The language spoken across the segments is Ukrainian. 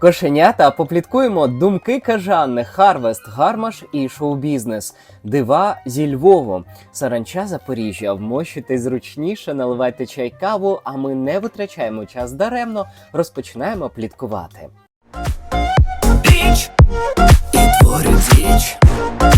Кошенята попліткуємо думки кажани, Харвест, Гармаш і шоу-бізнес, дива зі Львову, Саранча Запоріжжя. Вмощуйте зручніше, наливайте чай каву, а ми не витрачаємо час даремно, розпочинаємо пліткувати. Біч,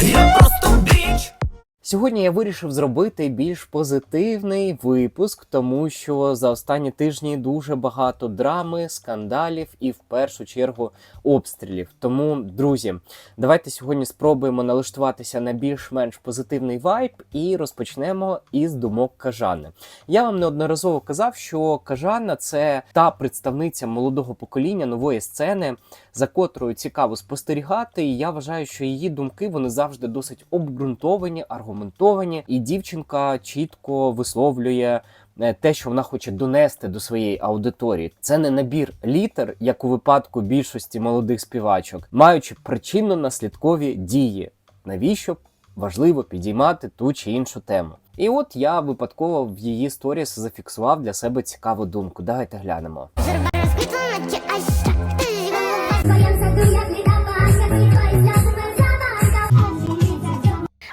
я просто біч. Сьогодні я вирішив зробити більш позитивний випуск, тому що за останні тижні дуже багато драми, скандалів і в першу чергу обстрілів. Тому, друзі, давайте сьогодні спробуємо налаштуватися на більш-менш позитивний вайб і розпочнемо із думок Кажани. Я вам неодноразово казав, що Кажана це та представниця молодого покоління нової сцени, за котрою цікаво спостерігати. І я вважаю, що її думки вони завжди досить обґрунтовані, аргументовані, і дівчинка чітко висловлює. е, Те, що вона хоче донести до своєї аудиторії, це не набір літер, як у випадку більшості молодих співачок, маючи причинно-наслідкові дії. Навіщо важливо підіймати ту чи іншу тему? І от я випадково в її сторіс зафіксував для себе цікаву думку. Давайте глянемо.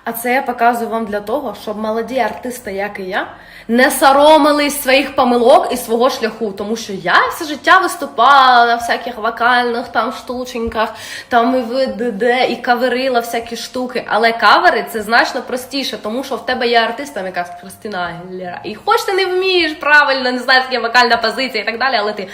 А це я показую вам для того, щоб молоді артисти, як і я, не соромились своїх помилок і свого шляху. Тому що я все життя виступала на всяких вокальних там штученьках, там і в ДД, і каверила всякі штуки. Але кавери це значно простіше, тому що в тебе є артистом, яка Христина Агілера. І хоч ти не вмієш правильно, не знаєш, яка вокальна позиція і так далі, але ти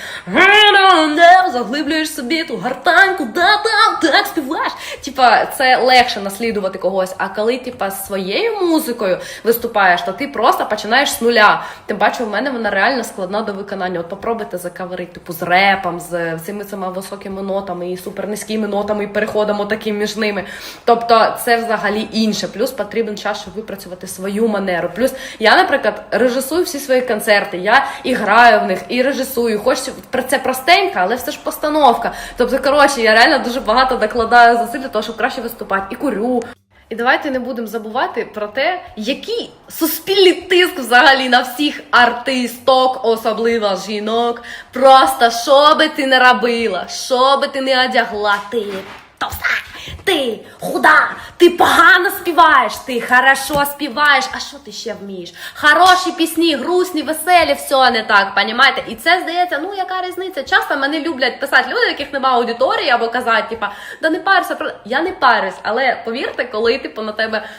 заглиблюєш собі ту гартаньку, да там так співаєш. Типа, це легше наслідувати когось. А коли типа своєю музикою виступаєш, то ти просто починаєш з нуля. Тим паче, в мене вона реально складна до виконання. От попробуйте закаверити, типу, з репом, з цими цими високими нотами і супернизькими нотами, і переходом таким між ними. Тобто, це взагалі інше. Плюс потрібен час, щоб випрацювати свою манеру. Плюс я, наприклад, режисую всі свої концерти. Я і граю в них, і режисую. Хоч це простенько, але все ж постановка. Тобто, коротше, я реально дуже багато докладаю зусиль того, щоб краще виступати. І курю. І давайте не будемо забувати про те, який суспільний тиск взагалі на всіх артисток, особливо жінок. Просто що би ти не робила, що би ти не одягла, ти ти худа, ти погано співаєш, ти хорошо співаєш. А що ти ще вмієш? Хороші пісні, грустні, веселі, все не так, понімаєте? І це здається, ну яка різниця? Часто мене люблять писати люди, яких нема аудиторії, або казати, типа, да не парся, я не парюсь, але повірте, коли типу на тебе.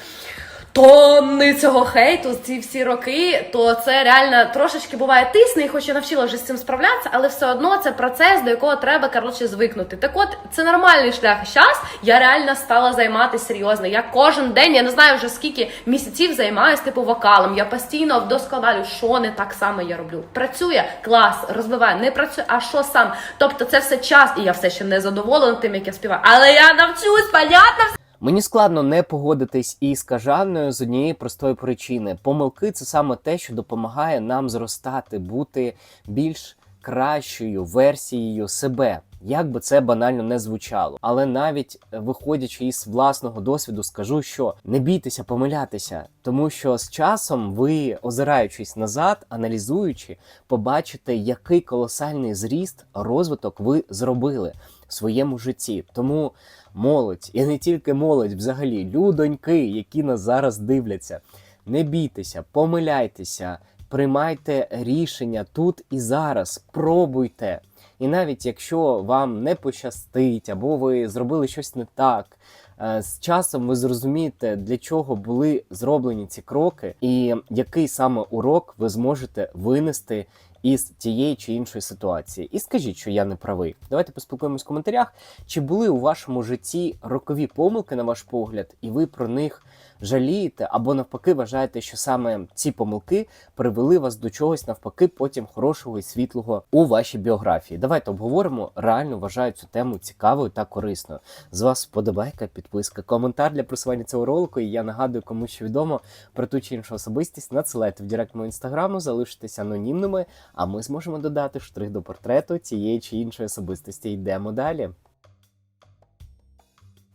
Тонни цього хейту ці всі роки, то це реально трошечки буває тисне, і хоч я навчила вже з цим справлятися, але все одно це процес, до якого треба коротше звикнути. Так от це нормальний шлях. Зараз я реально стала займатися серйозно. Я кожен день, я не знаю вже скільки місяців займаюся типу вокалом. Я постійно вдосконалю, що не так само я роблю. Працює клас, розвиває, не працює, а що сам. Тобто це все час, і я все ще не задоволена тим, як я співаю. Але я навчусь, понятно? Мені складно не погодитись із кажаною з однієї простої причини. Помилки це саме те, що допомагає нам зростати, бути більш кращою версією себе. Як би це банально не звучало, але навіть е, виходячи із власного досвіду, скажу, що не бійтеся помилятися, тому що з часом ви, озираючись назад, аналізуючи, побачите, який колосальний зріст, розвиток ви зробили в своєму житті. Тому молодь, і не тільки молодь, взагалі, людоньки, які нас зараз дивляться, не бійтеся, помиляйтеся, приймайте рішення тут і зараз, пробуйте. І навіть якщо вам не пощастить, або ви зробили щось не так, е, з часом ви зрозумієте, для чого були зроблені ці кроки, і який саме урок ви зможете винести із тієї чи іншої ситуації. І скажіть, що я не правий. Давайте поспілкуємось в коментарях. Чи були у вашому житті рокові помилки, на ваш погляд, і ви про них жалієте, або навпаки вважаєте, що саме ці помилки привели вас до чогось навпаки, потім хорошого і світлого у вашій біографії. Давайте обговоримо. Реально вважаю цю тему цікавою та корисною. З вас вподобайка, підписка, коментар для просування цього ролику. І я нагадую, кому що відомо про ту чи іншу особистість. Надсилайте в директ мого інстаграму, залишитесь анонімними, а ми зможемо додати штрих до портрету цієї чи іншої особистості. Йдемо далі.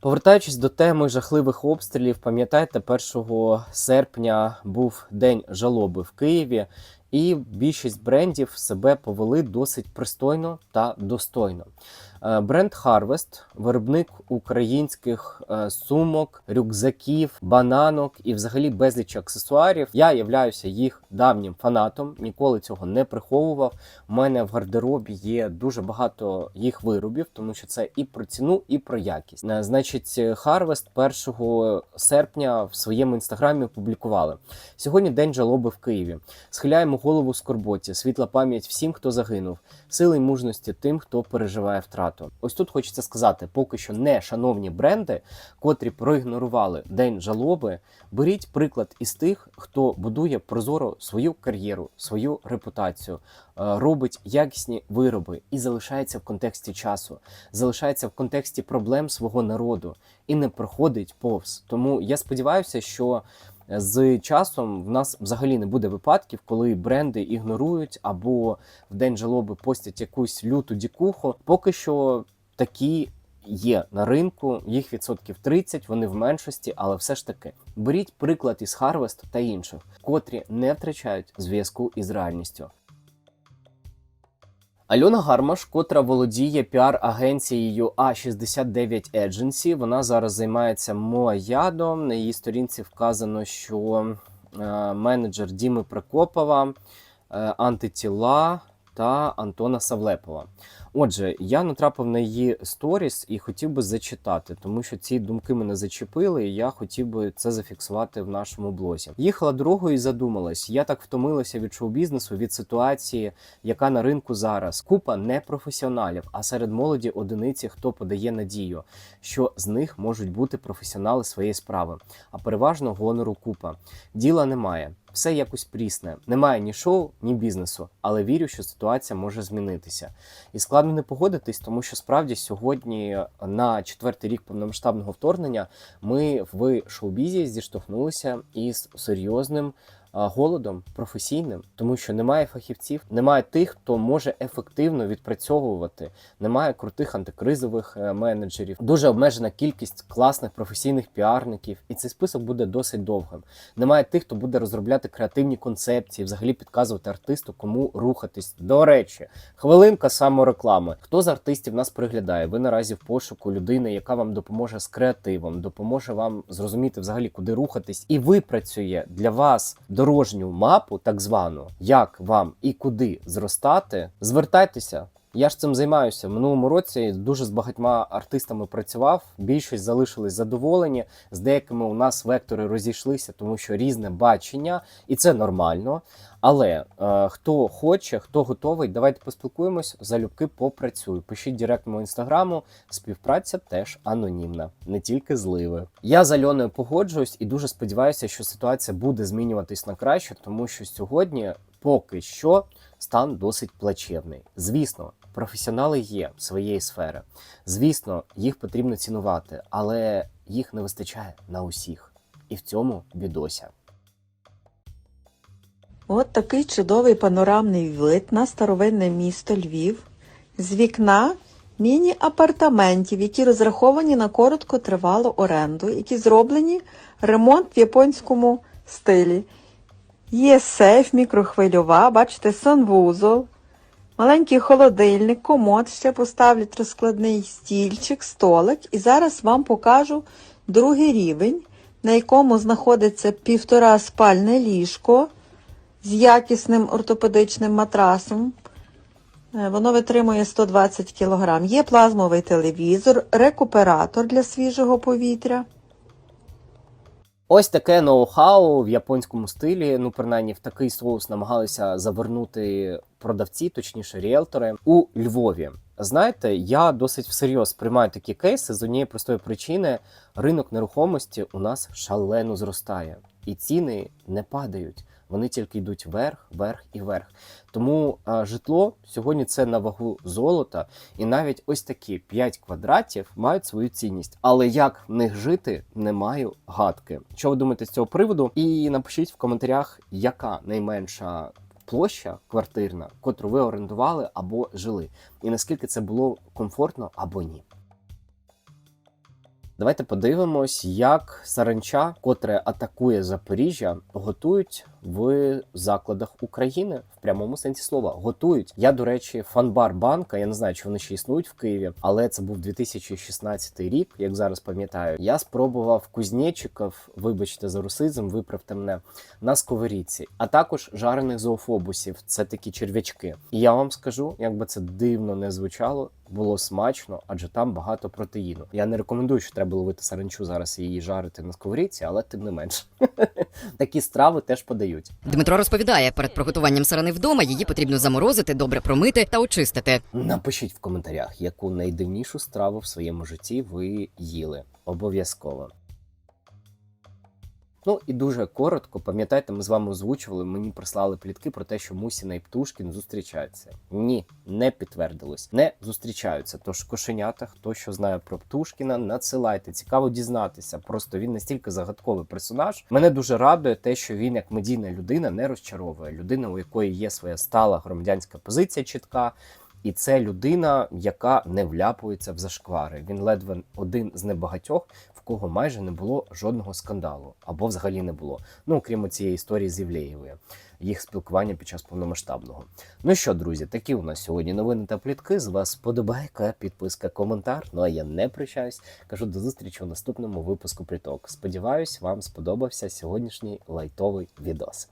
Повертаючись до теми жахливих обстрілів, пам'ятаєте, 1 серпня був день жалоби в Києві, і більшість брендів себе повели досить пристойно та достойно. Е, Бренд Harvest, виробник українських е, сумок, рюкзаків, бананок і взагалі безліч аксесуарів. Я являюся їх давнім фанатом, ніколи цього не приховував. У мене в гардеробі є дуже багато їх виробів, тому що це і про ціну, і про якість. Е, Значить, Harvest 1 серпня в своєму інстаграмі опублікували. Сьогодні день жалоби в Києві. Схиляємо голову скорботі, світла пам'ять всім, хто загинув, сили й мужності тим, хто переживає втрату. Ось тут хочеться сказати, поки що не шановні бренди, котрі проігнорували день жалоби. Беріть приклад із тих, хто будує прозоро свою кар'єру, свою репутацію, е, робить якісні вироби і залишається в контексті часу, залишається в контексті проблем свого народу і не проходить повз. Тому я сподіваюся, що з часом в нас взагалі не буде випадків, коли бренди ігнорують або в день жалоби постять якусь люту дікуху. Поки що такі є на ринку, їх відсотків 30, вони в меншості, але все ж таки беріть приклад із Harvest та інших, котрі не втрачають зв'язку із реальністю. Альона Гармаш, котра володіє піар-агенцією А69 Agency, вона зараз займається Моаядом. На її сторінці вказано, що е, менеджер Діми Прокопова, е, антитіла та Антона Савлепова. Отже, я натрапив на її сторіс і хотів би зачитати, тому що ці думки мене зачепили, і я хотів би це зафіксувати в нашому блозі. Їхала дорогою і задумалась. Я так втомилася від шоу-бізнесу, від ситуації, яка на ринку зараз. Купа непрофесіоналів, а серед молоді одиниці, хто подає надію, що з них можуть бути професіонали своєї справи, а переважно гонору купа. Діла немає. Все якось прісне. Немає ні шоу, ні бізнесу, але вірю, що ситуація може змінитися. І складно не погодитись, тому що справді сьогодні, на четвертий рік повномасштабного вторгнення, ми в шоу-бізі зіштовхнулися із серйозним голодом професійним, тому що немає фахівців, немає тих, хто може ефективно відпрацьовувати, немає крутих антикризових е, менеджерів, дуже обмежена кількість класних професійних піарників, і цей список буде досить довгим. Немає тих, хто буде розробляти креативні концепції, взагалі підказувати артисту, кому рухатись. До речі, хвилинка самореклами. Хто з артистів нас приглядає? Ви наразі в пошуку людини, яка вам допоможе з креативом, допоможе вам зрозуміти взагалі, куди рухатись, і випрацює для вас дорожню мапу, так звану, як вам і куди зростати. Звертайтеся. Я ж цим займаюся. Минулому році дуже з багатьма артистами працював. Більшість залишились задоволені. З деякими у нас вектори розійшлися, тому що різне бачення, і це нормально. Але е, хто хоче, хто готовий, давайте поспілкуємось, залюбки попрацюю. Пишіть директ мого інстаграму. Співпраця теж анонімна, не тільки зливи. Я з Альоною погоджуюсь і дуже сподіваюся, що ситуація буде змінюватись на краще, тому що сьогодні поки що стан досить плачевний. Звісно, професіонали є своєї сфери. Звісно, їх потрібно цінувати, але їх не вистачає на усіх. І в цьому бідося. От такий чудовий панорамний вид на старовинне місто Львів з вікна міні-апартаментів, які розраховані на короткотривалу оренду, які зроблені ремонт в японському стилі. Є сейф, мікрохвильова, бачите, санвузол, маленький холодильник, комод, ще поставлять розкладний стільчик, столик. І зараз вам покажу другий рівень, на якому знаходиться півтора спальне ліжко з якісним ортопедичним матрасом. Е, Воно витримує 120 кг. Є плазмовий телевізор, рекуператор для свіжого повітря. Ось таке ноу-хау в японському стилі. Ну, принаймні, в такий соус намагалися завернути продавці, точніше, ріелтори у Львові. Знаєте, я досить всерйоз сприймаю такі кейси з однієї простої причини: ринок нерухомості у нас шалено зростає, і ціни не падають. Вони тільки йдуть вверх, вверх і вверх. Тому а, житло сьогодні це на вагу золота, і навіть ось такі 5 квадратів мають свою цінність. Але як в них жити, не маю гадки. Що ви думаєте з цього приводу? І напишіть в коментарях, яка найменша площа квартирна, котру ви орендували або жили, і наскільки це було комфортно або ні. Давайте подивимось, як саранча, котре атакує Запоріжжя, готують в закладах України в прямому сенсі слова. Готують. Я, до речі, фанбар банка. Я не знаю, чи вони ще існують в Києві, але це був 2016 рік, як зараз пам'ятаю. Я спробував кузнечиків, вибачте за русизм, виправте мене на сковорідці, а також жарених зоофобусів. Це такі черв'ячки. І я вам скажу, як би це дивно не звучало, було смачно, адже там багато протеїну. Я не рекомендую, що треба ловити саранчу зараз і її жарити на сковорідці, але тим не менш. Такі страви теж подають. Дмитро розповідає, перед приготуванням сарани вдома її потрібно заморозити, добре промити та очистити. Напишіть в коментарях, яку найдивнішу страву в своєму житті ви їли. Обов'язково. Ну і дуже коротко, пам'ятаєте, ми з вами озвучували, мені прислали плітки про те, що Мусіна і Птушкін зустрічаються. Ні, не підтвердилось. Не зустрічаються. Тож кошенята, хто що знає про Птушкіна, надсилайте. Цікаво дізнатися. Просто він настільки загадковий персонаж. Мене дуже радує те, що він, як медійна людина, не розчаровує. Людина, у якої є своя стала громадянська позиція чітка. І це людина, яка не вляпується в зашквари. Він ледве один з небагатьох, кого майже не було жодного скандалу, або взагалі не було. Ну окрім цієї історії з Євлеєвою, їх спілкування під час повномасштабного. Ну що, друзі, такі у нас сьогодні новини та плітки. З вас подобайка, підписка, коментар. Ну а я не прощаюсь. Кажу до зустрічі у наступному випуску пліток. Сподіваюсь, вам сподобався сьогоднішній лайтовий відос.